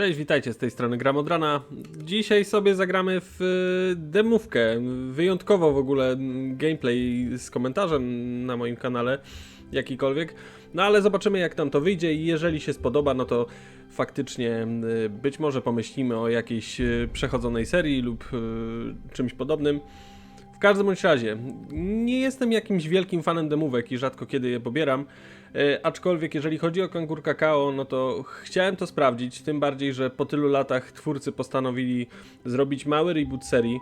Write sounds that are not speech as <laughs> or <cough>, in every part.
Cześć, witajcie z tej strony Gramodrana. Dzisiaj sobie zagramy w y, demówkę. Wyjątkowo w ogóle gameplay z komentarzem na moim kanale, jakikolwiek. No ale zobaczymy jak nam to wyjdzie i jeżeli się spodoba, no to faktycznie y, być może pomyślimy o jakiejś y, przechodzonej serii lub czymś podobnym. Każdym bądź razie, nie jestem jakimś wielkim fanem demówek i rzadko kiedy je pobieram. E, aczkolwiek, jeżeli chodzi o kangur kakao, no to chciałem to sprawdzić. Tym bardziej, że po tylu latach twórcy postanowili zrobić mały reboot serii.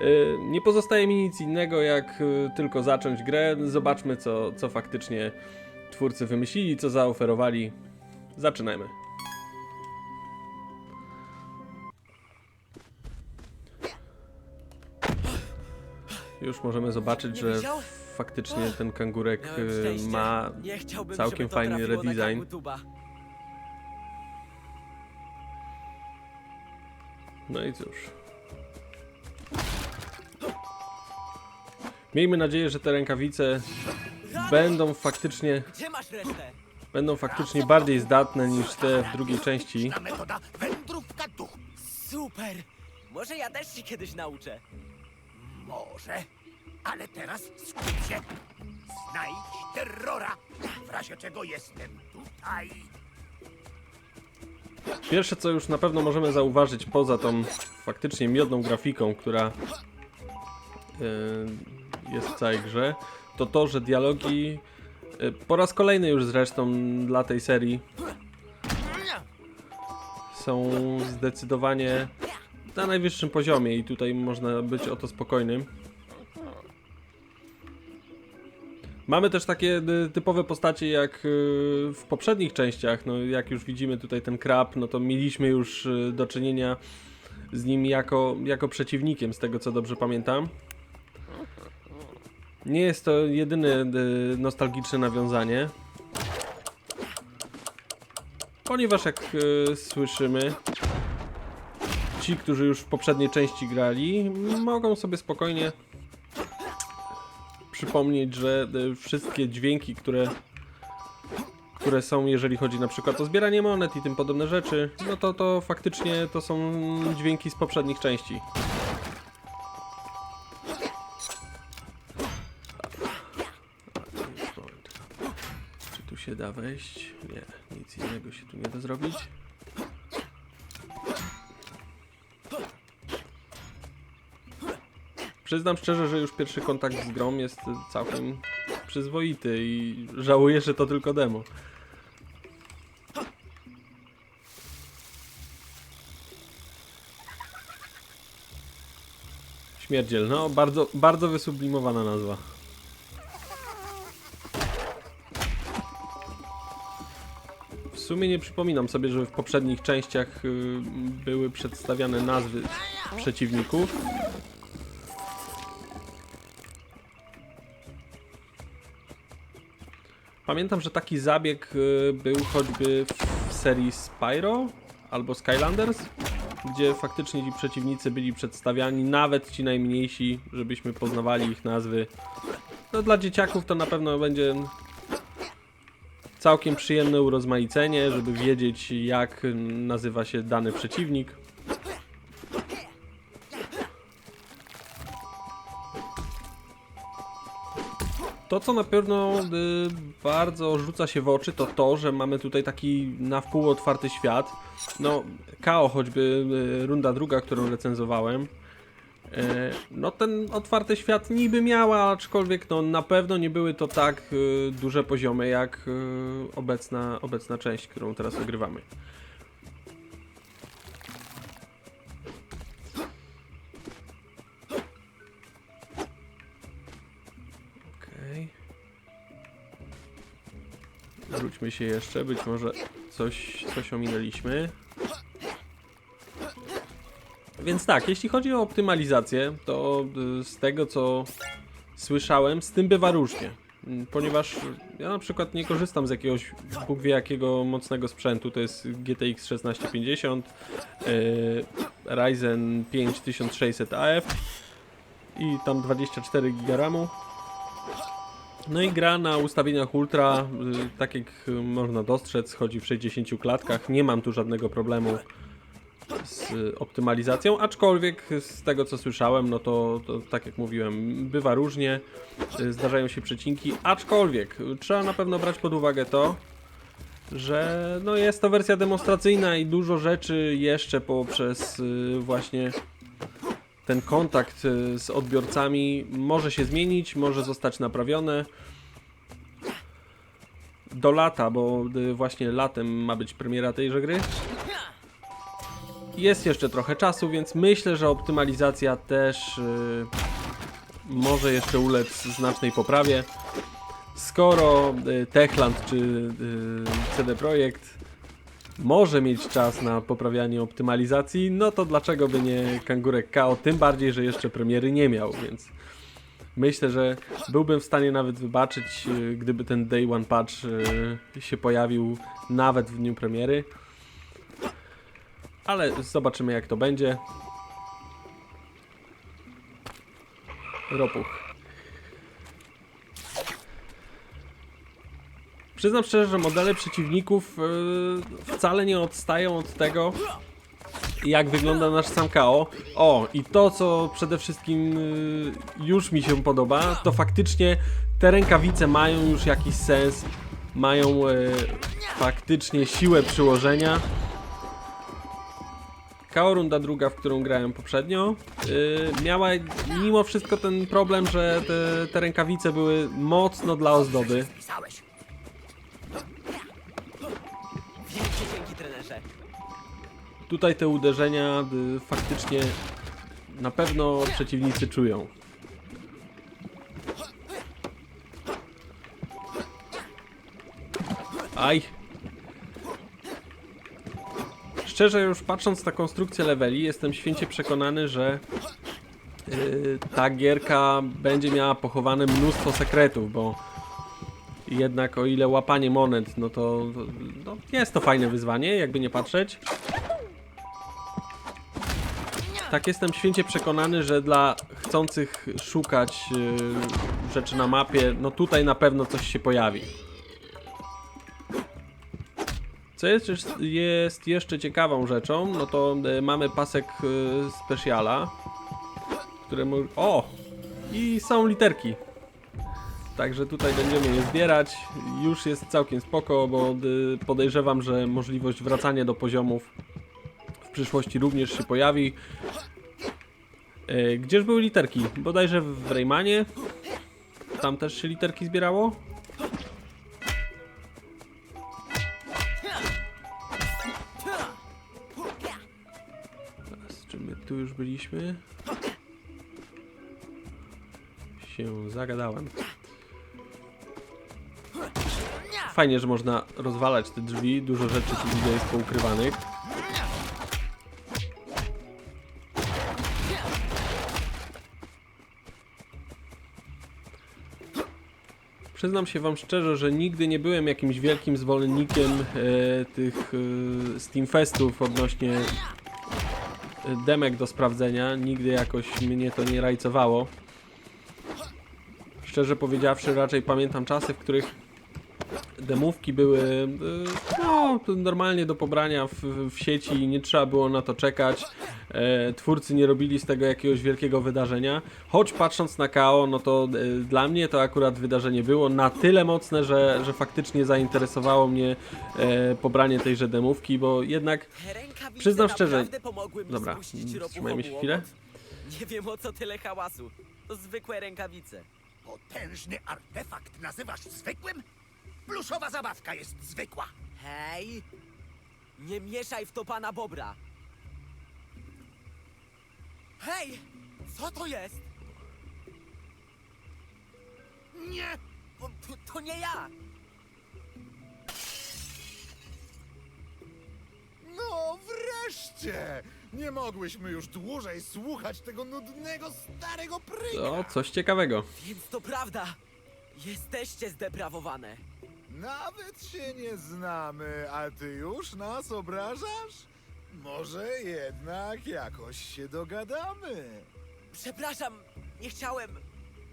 E, nie pozostaje mi nic innego, jak e, tylko zacząć grę. Zobaczmy, co, co faktycznie twórcy wymyślili, co zaoferowali. Zaczynajmy. Już możemy zobaczyć, że faktycznie ten kangurek y, ma całkiem fajny redesign. No i cóż. Miejmy nadzieję, że te rękawice będą faktycznie, będą faktycznie bardziej zdatne niż te w drugiej części. Super! Może ja też się kiedyś nauczę. Może, ale teraz skup się. Znajdź terrora. W razie czego jestem tutaj. Pierwsze co już na pewno możemy zauważyć poza tą faktycznie miodną grafiką, która yy, jest w całej grze, to to, że dialogi yy, po raz kolejny już zresztą dla tej serii są zdecydowanie na najwyższym poziomie i tutaj można być o to spokojnym. Mamy też takie y, typowe postacie jak y, w poprzednich częściach, no jak już widzimy tutaj ten krab, no to mieliśmy już y, do czynienia z nim jako, jako przeciwnikiem, z tego co dobrze pamiętam. Nie jest to jedyne nostalgiczne nawiązanie. Ponieważ jak słyszymy, ci, którzy już w poprzedniej części grali, mogą sobie spokojnie przypomnieć, że y, wszystkie dźwięki, które, które są, jeżeli chodzi na przykład o zbieranie monet i tym podobne rzeczy, no to to faktycznie to są dźwięki z poprzednich części. Czy tu się da wejść? Nie, nic innego się tu nie da zrobić. Przyznam szczerze, że już pierwszy kontakt z grą jest całkiem przyzwoity i żałuję, że to tylko demo. Śmierdziel, no bardzo, bardzo wysublimowana nazwa. W sumie nie przypominam sobie, że w poprzednich częściach y, były przedstawiane nazwy przeciwników. Pamiętam, że taki zabieg y, był choćby w serii Spyro albo Skylanders, gdzie faktycznie ci przeciwnicy byli przedstawiani, nawet ci najmniejsi, żebyśmy poznawali ich nazwy. No dla dzieciaków to na pewno będzie całkiem przyjemne urozmaicenie, żeby wiedzieć jak nazywa się dany przeciwnik. To, co na pewno y, bardzo rzuca się w oczy, to to, że mamy tutaj taki na wpół otwarty świat. No, KO, choćby y, runda druga, którą recenzowałem. E, no, ten otwarty świat niby miała, aczkolwiek no, na pewno nie były to tak y, duże poziomy, jak y, obecna, obecna część, którą teraz ogrywamy. Wróćmy się jeszcze, być może coś, coś ominęliśmy. Więc tak, jeśli chodzi o optymalizację, to y, z tego co słyszałem, z tym bywa różnie. Mm, Ponieważ ja na przykład nie korzystam z jakiegoś Bóg wie jakiego mocnego sprzętu, to jest GTX 1650, y, Ryzen 5 1600 AF i tam 24 GB. No i gra na ustawieniach ultra, y, tak jak można dostrzec, chodzi w 60 klatkach. Nie mam tu żadnego problemu z optymalizacją, aczkolwiek z tego co słyszałem, no to, to tak jak mówiłem, bywa różnie, y, zdarzają się przecinki, aczkolwiek trzeba na pewno brać pod uwagę to, że no jest to wersja demonstracyjna i dużo rzeczy jeszcze poprzez y, właśnie ten kontakt y, z odbiorcami może się zmienić, może zostać naprawione do lata, bo y, właśnie latem ma być premiera tejże gry. Jest jeszcze trochę czasu, więc myślę, że optymalizacja też y, może jeszcze ulec znacznej poprawie. Skoro Techland czy CD Projekt może mieć czas na poprawianie optymalizacji, no to dlaczego by nie Kangurek KO, tym bardziej, że jeszcze premiery nie miał, więc myślę, że byłbym w stanie nawet wybaczyć, y, gdyby ten Day One Patch y, się pojawił nawet w dniu premiery. Ale zobaczymy jak to będzie. Ropuch. Przyznam szczerze, że modele przeciwników yy, wcale nie odstają od tego, jak wygląda nasz sam KO. O, i to co przede wszystkim yy, już mi się podoba, to faktycznie te rękawice mają już jakiś sens, mają yy, faktycznie siłę przyłożenia. KO runda druga, w którą grałem poprzednio, yy, miała mimo wszystko ten problem, że te, te rękawice były mocno dla ozdoby. Tutaj te uderzenia y, faktycznie na pewno przeciwnicy czują. Aj. Szczerze już patrząc na konstrukcję leveli, jestem święcie przekonany, że y, ta gierka będzie miała pochowane mnóstwo sekretów, bo jednak o ile łapanie monet, no to no, jest to fajne wyzwanie, jakby nie patrzeć. Tak jestem święcie przekonany, że dla chcących szukać y, rzeczy na mapie, no tutaj na pewno coś się pojawi. Co jest, jest jeszcze ciekawą rzeczą, no to y, mamy pasek y, speciala, któremu... O! I są literki. Także tutaj będziemy je zbierać. Już jest całkiem spoko, bo y, podejrzewam, że możliwość wracania do poziomów w przyszłości również się pojawi. E, Gdzież były literki? Bodajże w Raymanie. Tam też się literki zbierało? Teraz, czy my tu już byliśmy? Się zagadałem. Fajnie, że można rozwalać te drzwi. Dużo rzeczy tu widzę jest poukrywanych. Przyznam się wam szczerze, że nigdy nie byłem jakimś wielkim zwolennikiem e, tych e, Steamfestów odnośnie demek do sprawdzenia. Nigdy jakoś mnie to nie rajcowało. Szczerze powiedziawszy, raczej pamiętam czasy, w których demówki były e, no, normalnie do pobrania w, w sieci i nie trzeba było na to czekać. E, twórcy nie robili z tego jakiegoś wielkiego wydarzenia. Choć patrząc na KO, no to e, dla mnie to akurat wydarzenie było na tyle mocne, że, że faktycznie zainteresowało mnie e, pobranie tejże demówki, bo jednak Przyznam szczerze- Dobra, mm, wstrzymajmy się chwilę. Nie wiem o co tyle hałasu. To zwykłe rękawice. Potężny artefakt nazywasz zwykłym? Pluszowa zabawka jest zwykła. Hej! Nie mieszaj w to pana Bobra. Hej! Co to jest? Nie! To, to nie ja! No wreszcie! Nie mogłyśmy już dłużej słuchać tego nudnego starego pryka. to coś ciekawego. Więc to prawda! Jesteście zdeprawowane. Nawet się nie znamy, a ty już nas obrażasz? Może jednak jakoś się dogadamy. Przepraszam, nie chciałem.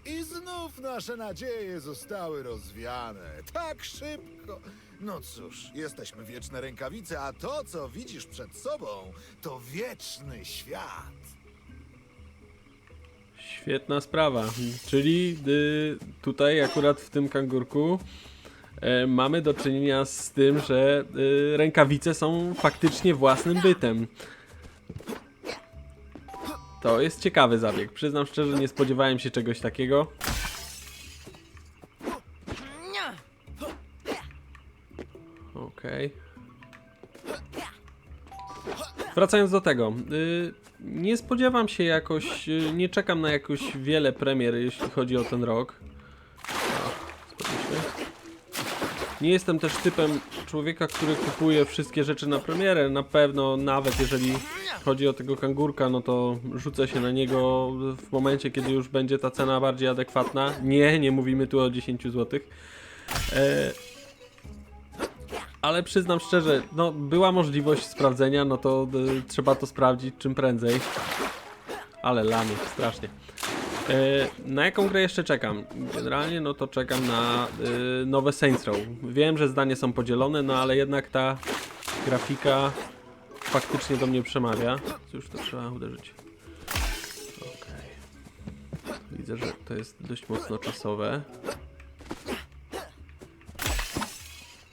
I znów nasze nadzieje zostały rozwiane. Tak szybko. No cóż, jesteśmy wieczne rękawice, a to, co widzisz przed sobą, to wieczny świat. Świetna sprawa. Czyli y, tutaj akurat w tym kangurku mamy do czynienia z tym, że y, rękawice są faktycznie własnym bytem. To jest ciekawy zabieg. Przyznam szczerze, nie spodziewałem się czegoś takiego. Okej. Wracając do tego. y, nie spodziewam się jakoś, y, nie czekam na jakoś wiele premier, jeśli chodzi o ten rok. O, spadliśmy. Nie jestem też typem człowieka, który kupuje wszystkie rzeczy na premierę. Na pewno, nawet jeżeli chodzi o tego kangurka, no to rzucę się na niego w momencie, kiedy już będzie ta cena bardziej adekwatna. Nie, nie mówimy tu o 10 zł. E, ale przyznam szczerze, no była możliwość sprawdzenia, no to y, trzeba to sprawdzić czym prędzej. Ale lamy, strasznie. E, na jaką grę jeszcze czekam? Generalnie no to czekam na y, nowe Saints Row. Wiem, że zdanie są podzielone, no ale jednak ta grafika faktycznie do mnie przemawia. Cóż, to trzeba uderzyć. Okej. Widzę, że to jest dość mocno czasowe.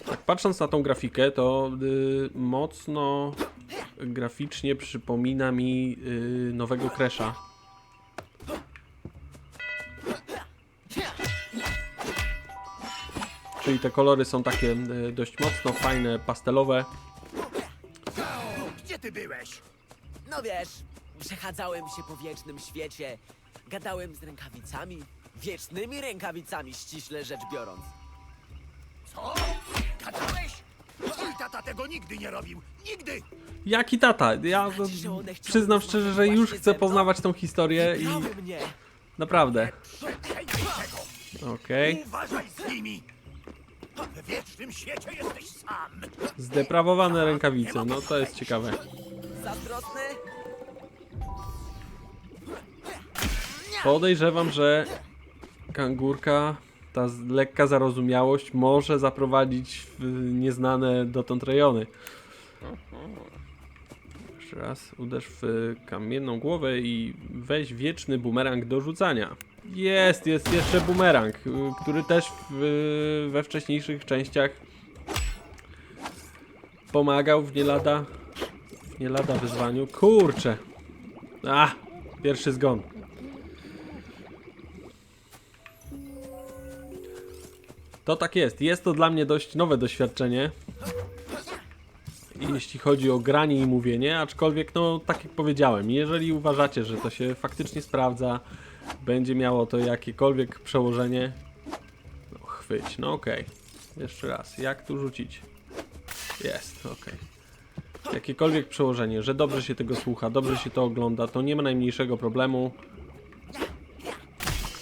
Tak patrząc na tą grafikę, to y, mocno graficznie przypomina mi y, nowego Crash'a. Czyli te kolory są takie y, dość mocno fajne, pastelowe. Gdzie ty byłeś? No wiesz, przechadzałem się po wiecznym świecie, gadałem z rękawicami, wiecznymi rękawicami ściśle rzecz biorąc. Co? Gadałeś? Twój tata tego nigdy nie robił. Nigdy! Jaki tata? Ja no, Znaczy, przyznam szczerze, że już chcę poznawać tą historię i naprawdę. Okej. Uważaj z nimi! W wiecznym świecie jesteś sam! Zdeprawowane rękawice, no to jest ciekawe. Zazdrosny? Podejrzewam, że kangurka, ta z- lekka zarozumiałość może zaprowadzić w nieznane dotąd rejony. Jeszcze raz uderz w kamienną głowę i weź wieczny bumerang do rzucania. Jest, jest jeszcze bumerang, y, który też w, we wcześniejszych częściach pomagał w nie lada, w nie lada wyzwaniu. Kurczę. A, pierwszy zgon. To tak jest. Jest to dla mnie dość nowe doświadczenie. Jeśli chodzi o granie i mówienie, aczkolwiek, no, tak jak powiedziałem, jeżeli uważacie, że to się faktycznie sprawdza, będzie miało to jakiekolwiek przełożenie, no, chwyć, no okej. Jeszcze raz, jak tu rzucić? Jest, okej. Jakiekolwiek przełożenie, że dobrze się tego słucha, dobrze się to ogląda, to nie ma najmniejszego problemu.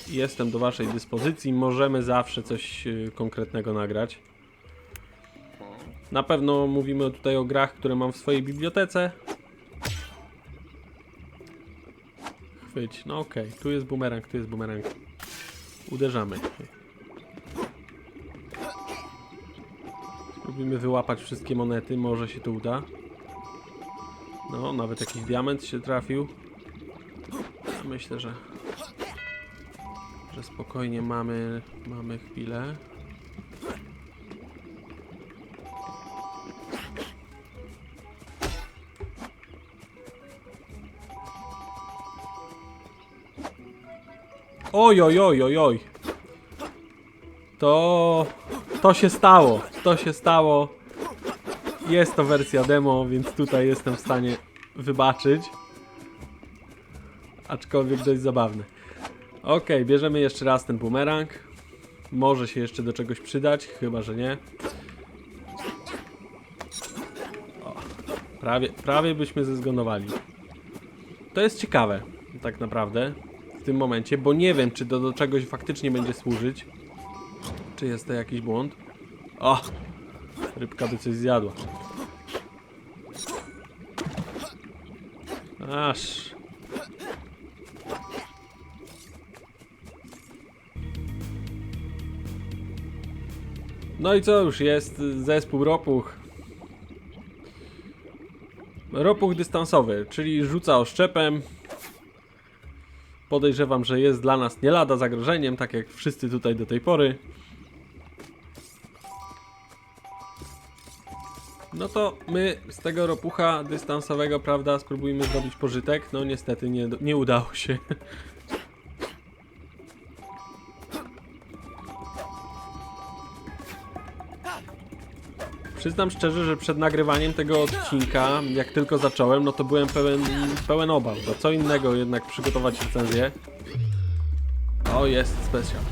Jestem do Waszej dyspozycji. Możemy zawsze coś y, konkretnego nagrać. Na pewno mówimy tutaj o grach, które mam w swojej bibliotece. Chwyć, no okej, tu jest bumerang, tu jest bumerang. Uderzamy. Spróbujmy wyłapać wszystkie monety, może się to uda. No, nawet jakiś diament się trafił. Myślę, że że spokojnie mamy, mamy chwilę. Oj, oj, oj, oj, oj. To, to się stało, to się stało. Jest to wersja demo, więc tutaj jestem w stanie wybaczyć. Aczkolwiek dość zabawne. Okej, bierzemy jeszcze raz ten bumerang. Może się jeszcze do czegoś przydać, chyba że nie. O, prawie, prawie byśmy zezgonowali. To jest ciekawe, tak naprawdę, w tym momencie, bo nie wiem, czy to do czegoś faktycznie będzie służyć. Czy jest to jakiś błąd? O! Rybka by coś zjadła. Aż. No i co już jest zespół ropuch. Ropuch dystansowy, czyli rzuca oszczepem, Podejrzewam, że jest dla nas nie lada zagrożeniem, tak jak wszyscy tutaj do tej pory. No to my z tego ropucha dystansowego, prawda, spróbujmy zrobić pożytek. No niestety nie, nie udało się. <laughs> Przyznam szczerze, że przed nagrywaniem tego odcinka, jak tylko zacząłem, no to byłem pełen, pełen obaw. Bo co innego jednak przygotować recenzję. O, jest specjal.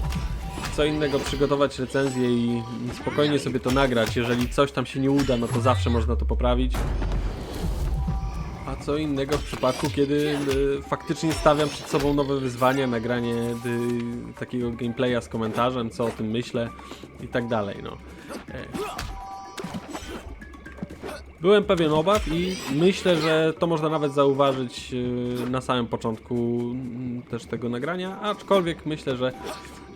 Co innego przygotować recenzję i spokojnie sobie to nagrać. Jeżeli coś tam się nie uda, no to zawsze można to poprawić. A co innego w przypadku, kiedy y, faktycznie stawiam przed sobą nowe wyzwania, nagranie y, takiego gameplaya z komentarzem, co o tym myślę i tak dalej, no. Byłem pewien obaw i myślę, że to można nawet zauważyć yy, na samym początku mm, też tego nagrania, aczkolwiek myślę, że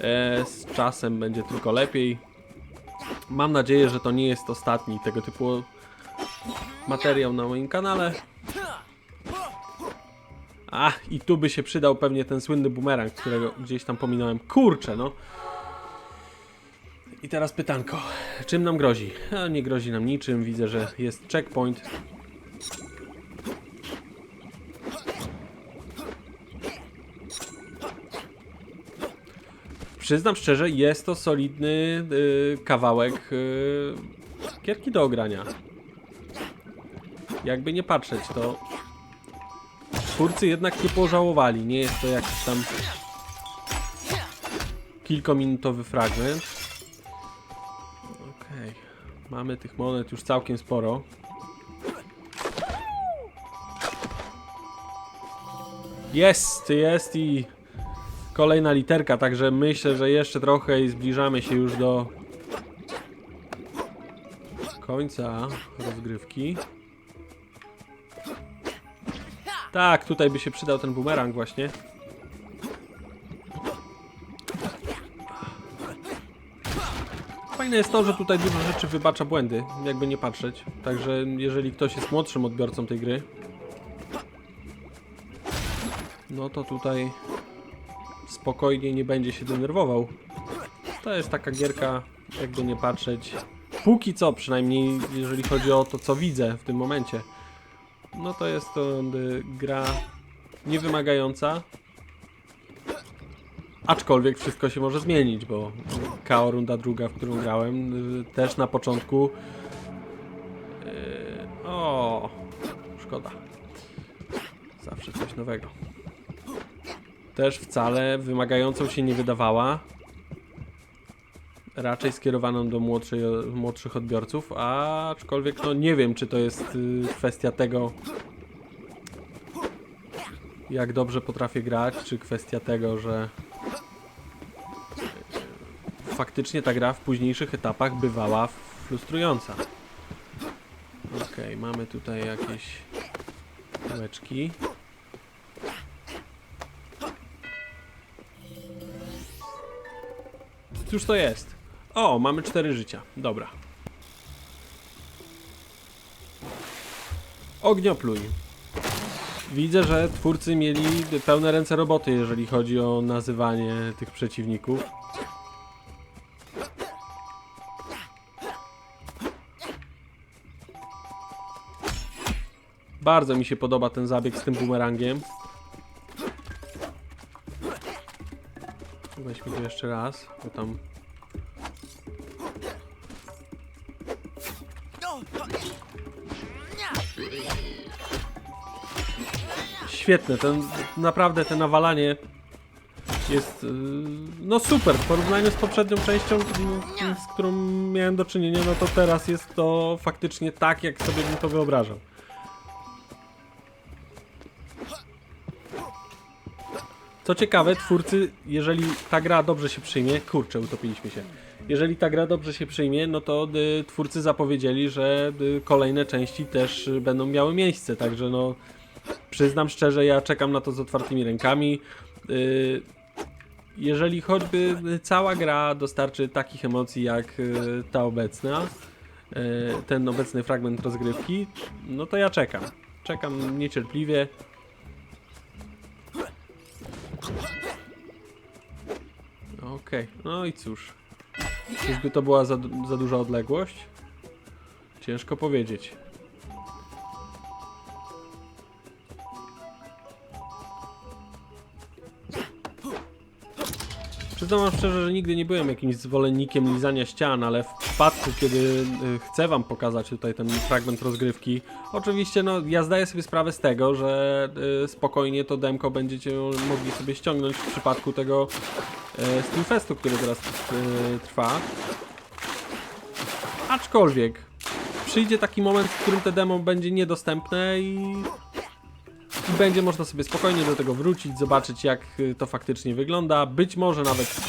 e, z czasem będzie tylko lepiej. Mam nadzieję, że to nie jest ostatni tego typu materiał na moim kanale. A, i tu by się przydał pewnie ten słynny bumerang, którego gdzieś tam pominąłem. Kurczę, no. I teraz pytanko. Czym nam grozi? A nie grozi nam niczym. Widzę, że jest checkpoint. Przyznam szczerze, jest to solidny y, kawałek y, gierki do ogrania. Jakby nie patrzeć, to twórcy jednak nie pożałowali. Nie jest to jakiś tam kilkominutowy fragment. Mamy tych monet już całkiem sporo. Jest, jest i kolejna literka, także myślę, że jeszcze trochę i zbliżamy się już do końca rozgrywki. Tak, tutaj by się przydał ten bumerang właśnie. Fajne jest to, że tutaj dużo rzeczy wybacza błędy, jakby nie patrzeć. Także jeżeli ktoś jest młodszym odbiorcą tej gry, no to tutaj spokojnie nie będzie się denerwował. To jest taka gierka, jakby nie patrzeć. Póki co, przynajmniej jeżeli chodzi o to, co widzę w tym momencie. No to jest to y, gra niewymagająca, Aczkolwiek wszystko się może zmienić, bo KO runda druga, w którą grałem, y, też na początku. Yy, o, szkoda. Zawsze coś nowego. Też wcale wymagającą się nie wydawała. Raczej skierowaną do młodszych odbiorców, aczkolwiek no nie wiem, czy to jest y, kwestia tego, jak dobrze potrafię grać, czy kwestia tego, że faktycznie ta gra w późniejszych etapach bywała frustrująca. Okej, mamy tutaj jakieś kółeczki. Cóż to jest? O, mamy cztery życia. Dobra. Ogniopluj. Widzę, że twórcy mieli pełne ręce roboty, jeżeli chodzi o nazywanie tych przeciwników. Bardzo mi się podoba ten zabieg z tym bumerangiem. Weźmy to jeszcze raz, bo tam... Świetne, ten, naprawdę te nawalanie jest yy, no super w porównaniu z poprzednią częścią, z którą miałem do czynienia, no to teraz jest to faktycznie tak, jak sobie bym to wyobrażał. Co ciekawe, twórcy, jeżeli ta gra dobrze się przyjmie, kurczę, utopiliśmy się. Jeżeli ta gra dobrze się przyjmie, no to y, twórcy zapowiedzieli, że y, kolejne części też y, będą miały miejsce, także no przyznam szczerze, ja czekam na to z otwartymi rękami. Y, jeżeli choćby cała gra dostarczy takich emocji jak y, ta obecna, y, ten obecny fragment rozgrywki, no to ja czekam. Czekam niecierpliwie. Okej, no i cóż. Czyżby to była za, za duża odległość? Ciężko powiedzieć. Przyznam szczerze, że nigdy nie byłem jakimś zwolennikiem lizania ścian, ale w przypadku, kiedy y, chcę wam pokazać tutaj ten fragment rozgrywki, oczywiście no, ja zdaję sobie sprawę z tego, że y, spokojnie to demko będziecie mogli sobie ściągnąć w przypadku tego y, Steamfestu, który teraz trwa. Aczkolwiek przyjdzie taki moment, w którym te demo będzie niedostępne i i będzie można sobie spokojnie do tego wrócić, zobaczyć jak y, to faktycznie wygląda. Być może nawet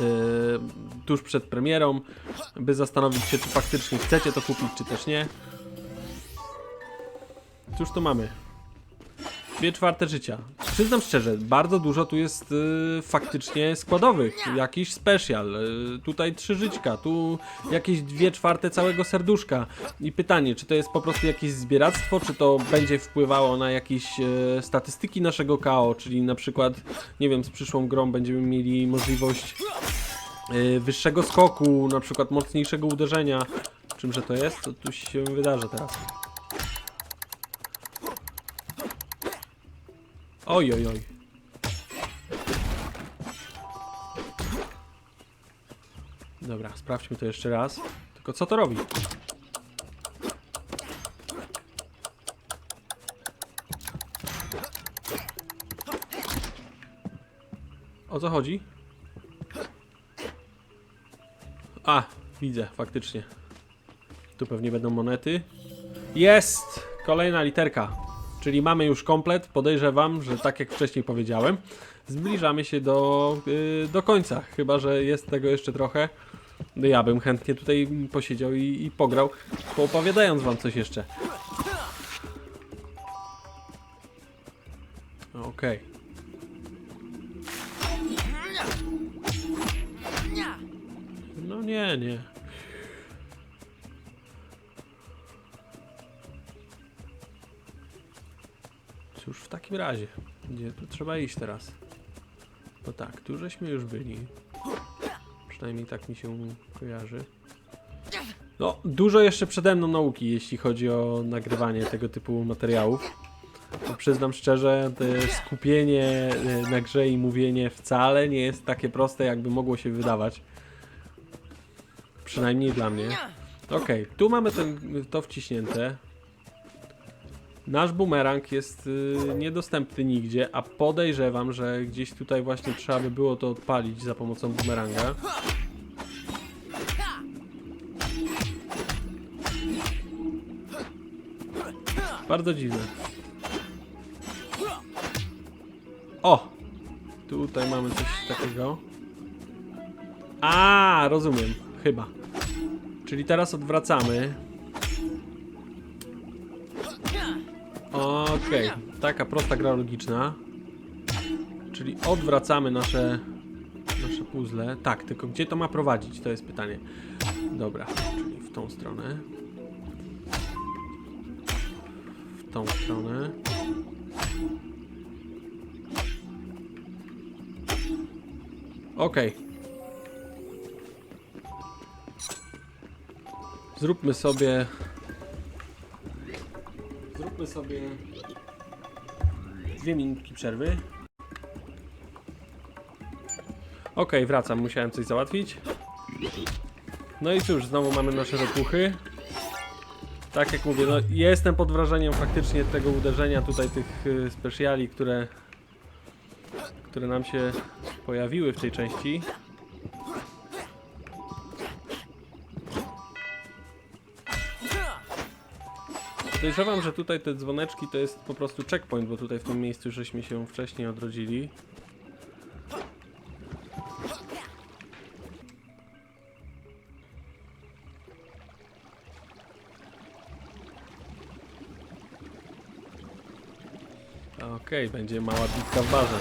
yy, tuż przed premierą, by zastanowić się, czy faktycznie chcecie to kupić, czy też nie. Cóż tu mamy? Dwie czwarte życia. Przyznam szczerze, bardzo dużo tu jest y, faktycznie składowych. Jakiś special. Y, tutaj trzy żyćka, tu jakieś dwie czwarte całego serduszka. I pytanie, czy to jest po prostu jakieś zbieractwo, czy to będzie wpływało na jakieś e, statystyki naszego KO, czyli na przykład, nie wiem, z przyszłą grą będziemy mieli możliwość e, wyższego skoku, na przykład mocniejszego uderzenia. Czymże to jest? Co tu się wydarzy teraz? Oj, oj, oj. Dobra, sprawdźmy to jeszcze raz. Tylko co to robi? O co chodzi? A, widzę, faktycznie. Tu pewnie będą monety. Jest! Kolejna literka. Czyli mamy już komplet. Podejrzewam, że tak jak wcześniej powiedziałem, zbliżamy się do, yy, do końca. Chyba, że jest tego jeszcze trochę. No ja bym chętnie tutaj posiedział i, i pograł, poopowiadając wam coś jeszcze. Okej. No nie, nie. Takim razie, gdzie tu trzeba iść teraz? No tak, tu żeśmy już byli. Przynajmniej tak mi się kojarzy. No, dużo jeszcze przede mną nauki, jeśli chodzi o nagrywanie tego typu materiałów. Bo Przyznam szczerze, skupienie e, na grze i mówienie wcale nie jest takie proste, jakby mogło się wydawać. Przynajmniej dla mnie. Okej, tu mamy ten, to wciśnięte. Nasz bumerang jest y, niedostępny nigdzie, a podejrzewam, że gdzieś tutaj właśnie trzeba by było to odpalić za pomocą bumeranga. Bardzo dziwne. O! Tutaj mamy coś takiego. A, rozumiem. Chyba. Czyli teraz odwracamy. Okej, taka prosta gra logiczna. Czyli odwracamy nasze nasze puzzle. Tak, tylko gdzie to ma prowadzić? To jest pytanie. Dobra, czyli w tą stronę. W tą stronę. Okej. Zróbmy sobie Zróbmy sobie dwie minutki przerwy. Okej, wracam, musiałem coś załatwić. No i cóż, znowu mamy nasze ropuchy. Tak jak mówię, no jestem pod wrażeniem faktycznie tego uderzenia tutaj tych y, speciali, które które nam się pojawiły w tej części. Podejrzewam, że tutaj te dzwoneczki to jest po prostu checkpoint, bo tutaj w tym miejscu żeśmy się wcześniej odrodzili. Okej, będzie mała bitka w barze.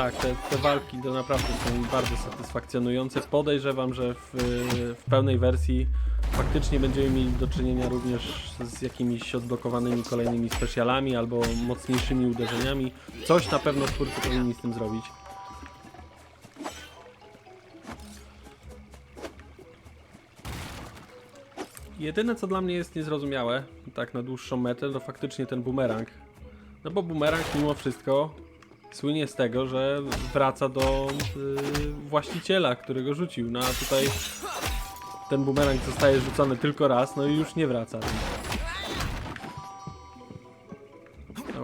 Tak, te, te walki to naprawdę są bardzo satysfakcjonujące. Podejrzewam, że w, w pełnej wersji faktycznie będziemy mieli do czynienia również z jakimiś odblokowanymi kolejnymi specjalami albo mocniejszymi uderzeniami. Coś na pewno twórcy powinni z tym zrobić. Jedyne co dla mnie jest niezrozumiałe, tak na dłuższą metę, to faktycznie ten bumerang. No bo bumerang mimo wszystko słynie z tego, że wraca do y, właściciela, który go rzucił. No a tutaj ten bumerang zostaje rzucony tylko raz, no i już nie wraca.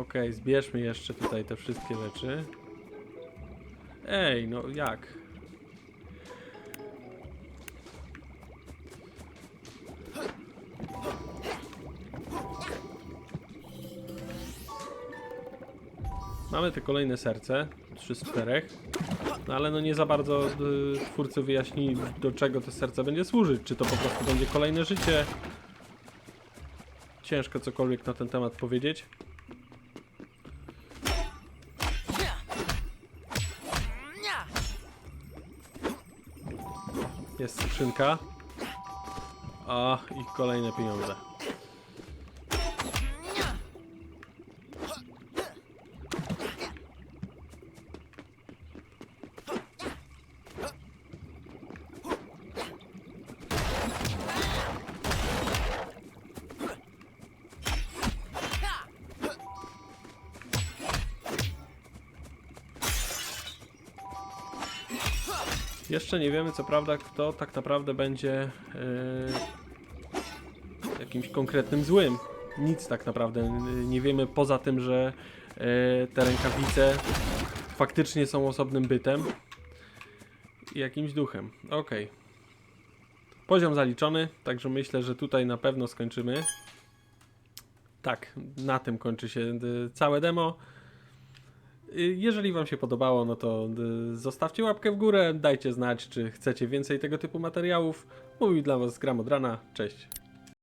Okej, zbierzmy jeszcze tutaj te wszystkie rzeczy. Ej, no jak? Mamy te kolejne serce, 3 z 4. No ale no nie za bardzo y, twórcy wyjaśnili do czego to serce będzie służyć. Czy to po prostu będzie kolejne życie? Ciężko cokolwiek na ten temat powiedzieć. Jest skrzynka. A, i kolejne pieniądze. Jeszcze nie wiemy, co prawda, kto tak naprawdę będzie e, jakimś konkretnym złym. Nic tak naprawdę e, nie wiemy, poza tym, że e, te rękawice faktycznie są osobnym bytem i jakimś duchem. Okej. Poziom zaliczony, także myślę, że tutaj na pewno skończymy. Tak, na tym kończy się całe demo. Jeżeli Wam się podobało, no to y, zostawcie łapkę w górę, dajcie znać, czy chcecie więcej tego typu materiałów. Mówił dla Was Gram od rana. Cześć.